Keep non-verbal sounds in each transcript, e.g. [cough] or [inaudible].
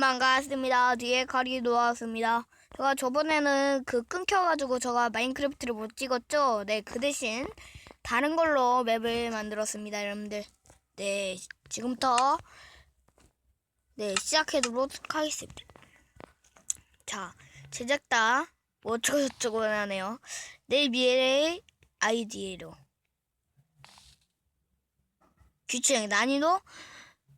반갑습니다. 뒤에 칼이 놓았습니다. 제가 저번에는 그 끊겨가지고 제가 마인크래프트를 못 찍었죠? 네, 그 대신 다른 걸로 맵을 만들었습니다, 여러분들. 네, 지금부터 네, 시작해보도록 하겠습니다. 자, 제작다 뭐 어쩌고저쩌고 하네요. 내 미래의 아이디로 규칙 난이도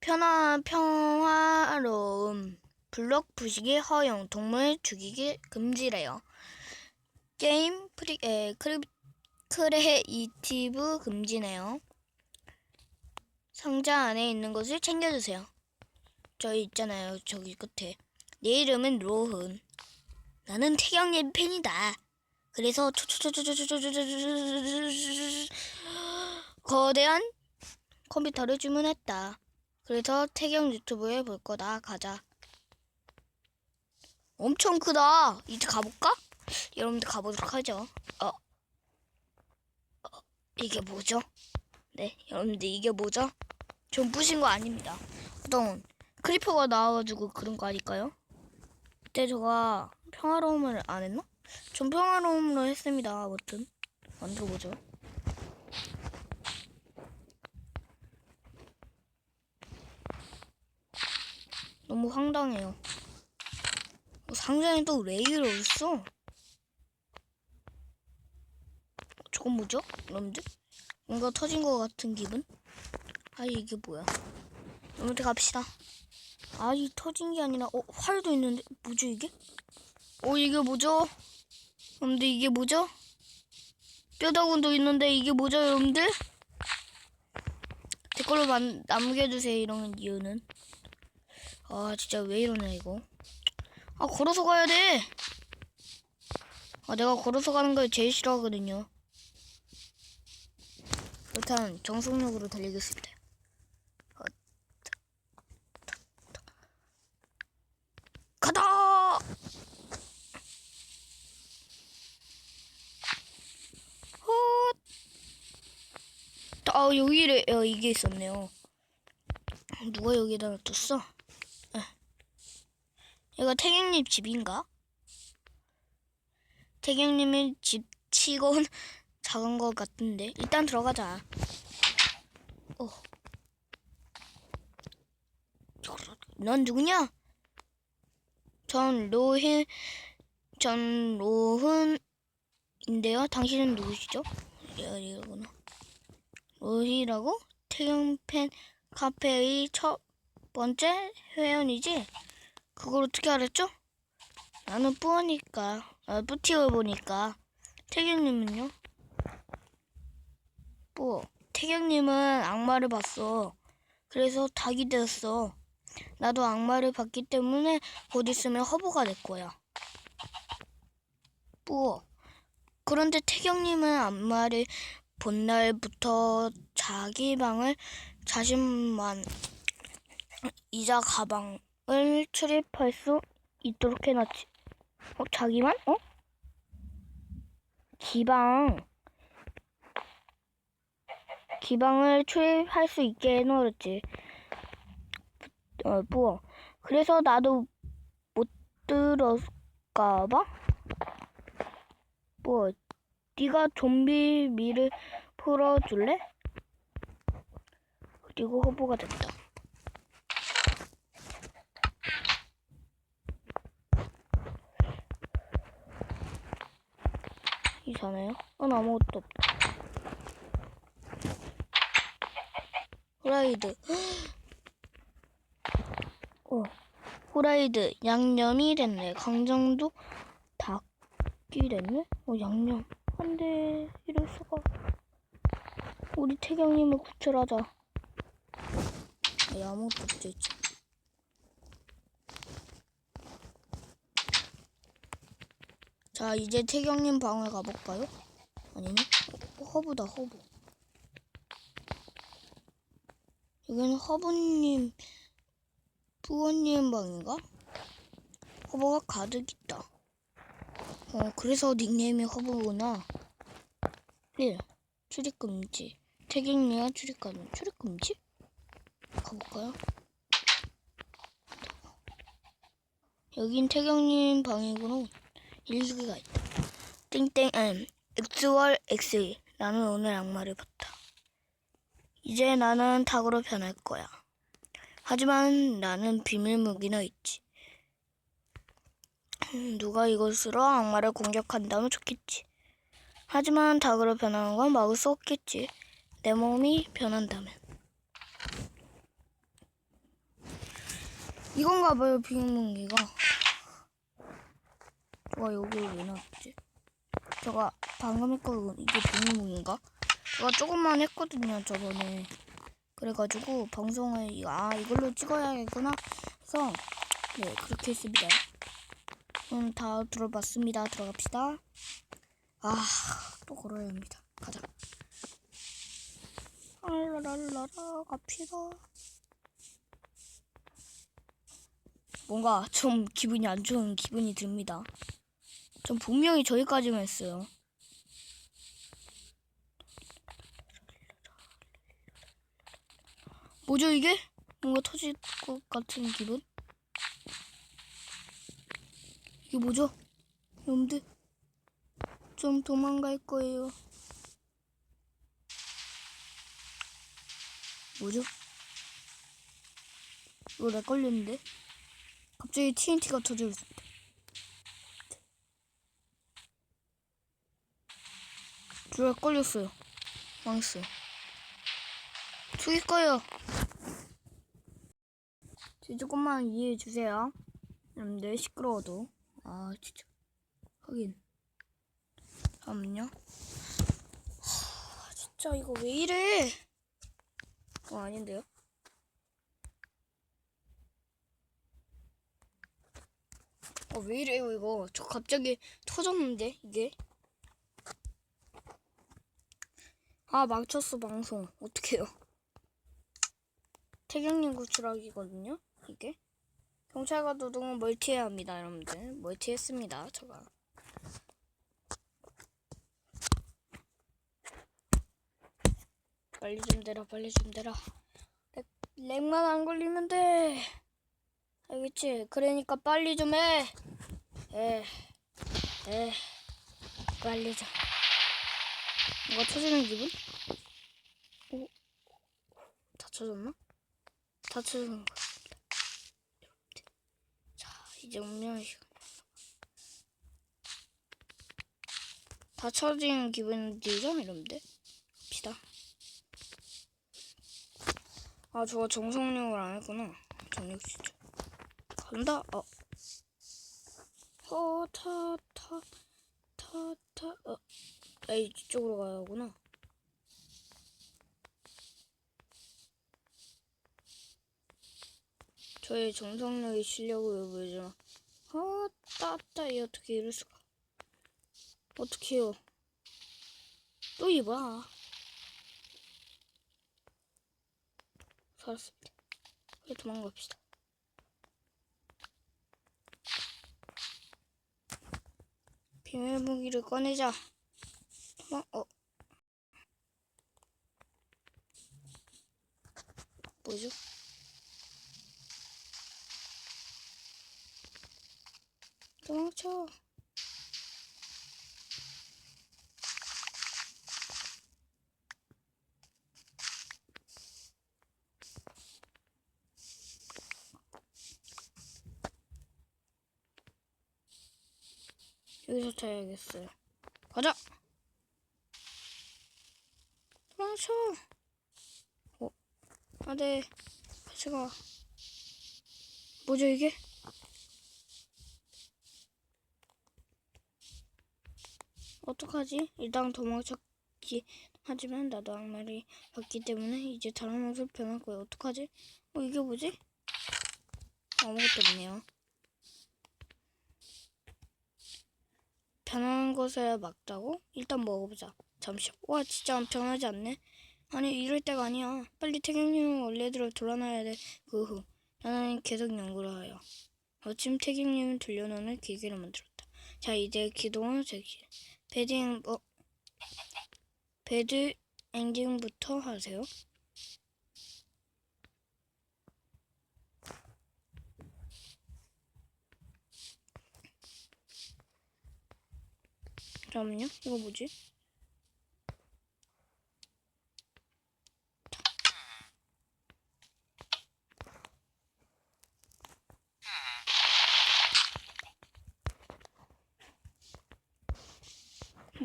편화, 평화로움, 블록 부시기 허용, 동물 죽이기 금지래요. 게임 프리, 에, 크리, 크리에이티브 금지네요. 상자 안에 있는 것을 챙겨주세요. 저기 있잖아요. 저기 끝에. 내 이름은 로흔. 나는 태경님 팬이다. 그래서 거대한 컴퓨터를 주문했다. 그래서 태경 유튜브에 볼 거다. 가자. 엄청 크다. 이제 가볼까? 여러분들 가보도록 하죠. 어. 어, 이게 뭐죠? 네, 여러분들 이게 뭐죠? 좀 부신 거 아닙니다. 어떤 크리퍼가 나와가지고 그런 거 아닐까요? 그때 제가 평화로움을 안 했나? 전 평화로움으로 했습니다. 아무튼 만들어보죠. 너무 황당해요. 어, 상자에 또 레이를 어딨어? 저건 뭐죠? 여러분들? 뭔가 터진 것 같은 기분? 아 이게 뭐야? 여러분들 갑시다. 아 이 터진 게 아니라 어 활도 있는데 뭐죠 이게? 어 이게 뭐죠? 여러분들 이게 뭐죠? 뼈다군도 있는데 이게 뭐죠 여러분들? 댓글로 만, 남겨주세요 이런 이유는 아 진짜 왜 이러냐 이거 아 걸어서 가야 돼. 아 내가 걸어서 가는 걸 제일 싫어하거든요. 일단 정속력으로 달리겠습니다. 어, 가다. 헛. 아 여기에 어, 이게 있었네요. 누가 여기다 놔뒀어? 이거 태경님 집인가? 태경님의 집 치곤 [laughs] 작은 것 같은데 일단 들어가자. 어. 넌 누구냐? 전 로힌 전 로흔인데요. 당신은 누구시죠? 이러구나. 로히라고? 태경팬 카페의 첫 번째 회원이지? 그걸 어떻게 알았죠? 나는 뿌어니까, 아, 뿌티를 보니까. 태경님은요? 뿌, 태경님은 악마를 봤어. 그래서 닭이 되었어. 나도 악마를 봤기 때문에 곧 있으면 허브가 될 거야. 뿌, 그런데 태경님은 악마를 본 날부터 자기 방을 자신만 이자 가방 을 출입할 수 있도록 해놨지. 어, 자기만? 어? 기방. 기방을 출입할 수 있게 해놓았지. 어, 뭐. 그래서 나도 못 들었까봐? 뭐, 네가 좀비 미를 풀어줄래? 그리고 후보가 됐다. 이상해요? 넌 아무것도 없다. 후라이드. 어, 후라이드. 양념이 됐네. 강정도 닭이 됐네? 어, 양념. 안 돼. 이럴 수가. 우리 태경님을 구출하자. 아, 아무것도 없지, 있지. 자, 이제 태경님 방에 가볼까요? 아니네? 어, 허브다, 허브. 여기는 허브님, 부모님 방인가? 허브가 가득 있다. 어, 그래서 닉네임이 허브구나. 1. 출입금지. 태경님과 출입가능. 출입금지? 가볼까요? 여긴 태경님 방이구나. 일기가 있다. 땡땡 M X월 X 나는 오늘 악마를 봤다. 이제 나는 닭으로 변할 거야. 하지만 나는 비밀 무기나 있지. 음, 누가 이것으로 악마를 공격한다면 좋겠지. 하지만 닭으로 변하는 건 막을 수 없겠지. 내 몸이 변한다면. 이건가 봐요, 비밀 무기가. 제가 여기 왜 놨지? 제가 방금 했거든. 이게 비밀문인가? 제가 조금만 했거든요, 저번에. 그래가지고 방송을 이- 아 이걸로 찍어야겠구나 해서 네 그렇게 했습니다. 그럼 다 들어봤습니다. 들어갑시다. 아 또 걸어야 합니다. 가자. 랄라랄라라 갑시다. 뭔가 좀 기분이 안 좋은 기분이 듭니다. 전 분명히 저기까지만 했어요. 뭐죠 이게? 뭔가 터질 것 같은 기분? 이게 뭐죠? 여러분들 좀 도망갈 거예요. 뭐죠? 이거 렉 걸렸는데? 갑자기 TNT가 터졌습니다. 줄에 걸렸어요. 망했어요. 죽일 거예요. 저 조금만 이해해 주세요. 여러분들 시끄러워도. 아 진짜. 하긴. 잠깐만요. 하, 진짜 이거 왜 이래? 어 아닌데요? 어 왜 이래요 이거? 저 갑자기 터졌는데 이게? 아 망쳤어 방송. 어떡해요. 태경님 구출하기거든요 이게? 경찰과 노동은 멀티해야 합니다 여러분들. 멀티했습니다 제가. 빨리 좀 대라 빨리 좀 대라. 렉, 렉만 안 걸리면 돼. 알겠지? 그러니까 빨리 좀해. 에, 에, 빨리 좀 뭐가 터지는 기분? 오, 다 쳐졌나? 다 쳐지는 것 같습니다. 자, 이제 운명의 시간. 다 쳐지는 기분 들죠, 여러분들? 갑시다. 아, 저거 정성력을 안 했구나. 정력 진짜. 간다. 어. 어, 타, 타, 타, 타, 어. 야, 이쪽으로 가야 하구나. 저의 정성력의 실력을 보여주마. 아, 따따, 이 어떻게 이럴 수가. 어떡해요. 또 이봐. 살았습니다. 그래, 도망갑시다. 비밀 무기를 꺼내자. 어, 어. 뭐죠? 도망쳐. 여기서 타야겠어요. 가자! 도망쳐! 어, 아, 네. 같이 가. 뭐죠, 이게? 어떡하지? 일단 도망쳤기 하지만 나도 악마를 봤기 때문에 이제 다른 옷을 변할 거야. 어떡하지? 어, 이게 뭐지? 아무것도 없네요. 변하는 것을 막다고? 일단 먹어보자. 잠시. 와, 진짜 변하지 않네. 아니 이럴 때가 아니야. 빨리 태경님은 원래대로 돌아놔야 돼. 그 후 나는 계속 연구를 하여. 어침 태경님은 돌려놓는 기계를 만들었다. 자 이제 기동은 제기. 베딩 뭐 배드 엔딩부터 어? 하세요. 잠깐만요. 이거 뭐지?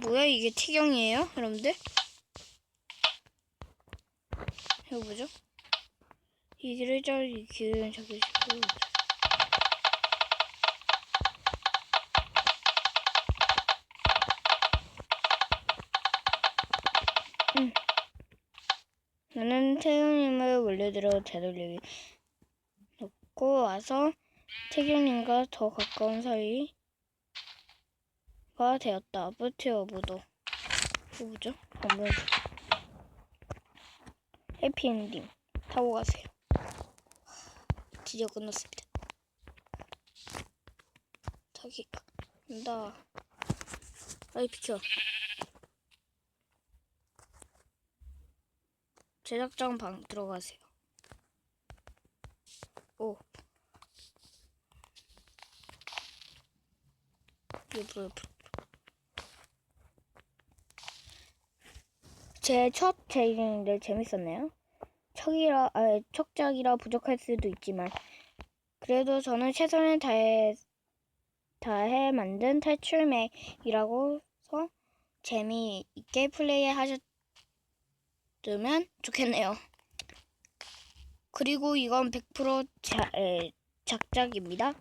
뭐야 이게 태경이에요, 여러분들? 이거 뭐죠? 이 길을 자리 길을 잡으시고 음. 나는 태경님을 원래대로 되돌리기 놓고 와서 태경님과 더 가까운 사이 가 되었다. 부티어부도 이거 뭐죠? 안 보여줘. 해피엔딩 타고 가세요. 드디어 끝났습니다. 타기 간다. 빨리 비켜. 제작장 방 들어가세요. 오. 옆으로 옆으로. 제첫 제이인데 재밌었네요. 척이라 아, 척작이라 부족할 수도 있지만 그래도 저는 최선을 다해 다해 만든 탈출맥이라고서 재미있게 플레이하셨. 뜨면 좋겠네요. 그리고 이건 100% 자, 에, 작작입니다.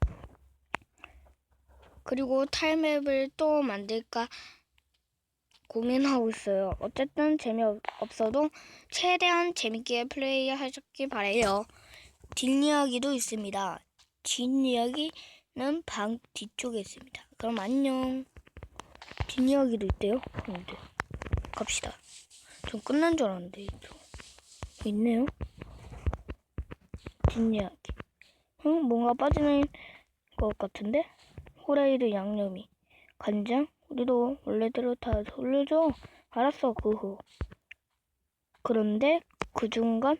그리고 탈맵을 또 만들까 고민하고 있어요. 어쨌든 재미없어도 최대한 재밌게 플레이하셨길 바래요. 뒷이야기도 있습니다. 뒷이야기는 방 뒤쪽에 있습니다. 그럼 안녕. 뒷이야기도 있대요. 여러분들. 갑시다. 전 끝난 줄 알았는데 또 있네요. 뒷이야기. 응? 뭔가 빠지는 것 같은데? 호라이드 양념이 간장? 우리도 원래대로 다 돌려줘. 알았어 그후. 그런데 그 중간에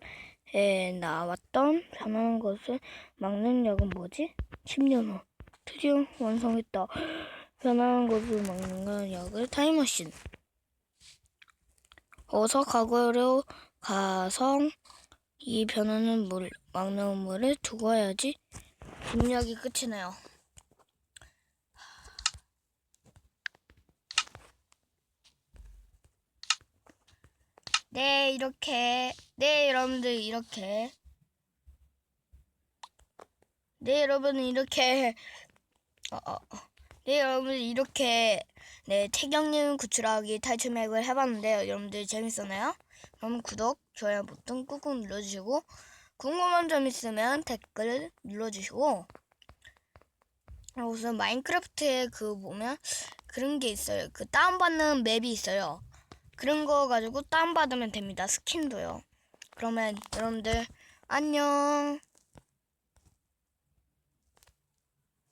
나왔던 변하는 것을 막는 약은 뭐지? 10년 후 드디어 완성했다. 변하는 것을 막는 약을 타임머신. 어서 과거로 가서 이 변하는 물, 막는 물을 두고 와야지. 분력이 끝이네요. 네, 이렇게. 네, 여러분들, 이렇게. 네, 여러분은 이렇게. 어, 어, 어. 네, 여러분들, 이렇게. 네, 태경님 구출하기 탈출맥을 해봤는데요. 여러분들 재밌었나요? 그럼 구독, 좋아요 버튼 꾹꾹 눌러주시고 궁금한 점 있으면 댓글 눌러주시고 아, 우선 마인크래프트에 그 보면 그런 게 있어요. 그 다운받는 맵이 있어요. 그런 거 가지고 다운받으면 됩니다. 스킨도요. 그러면 여러분들 안녕.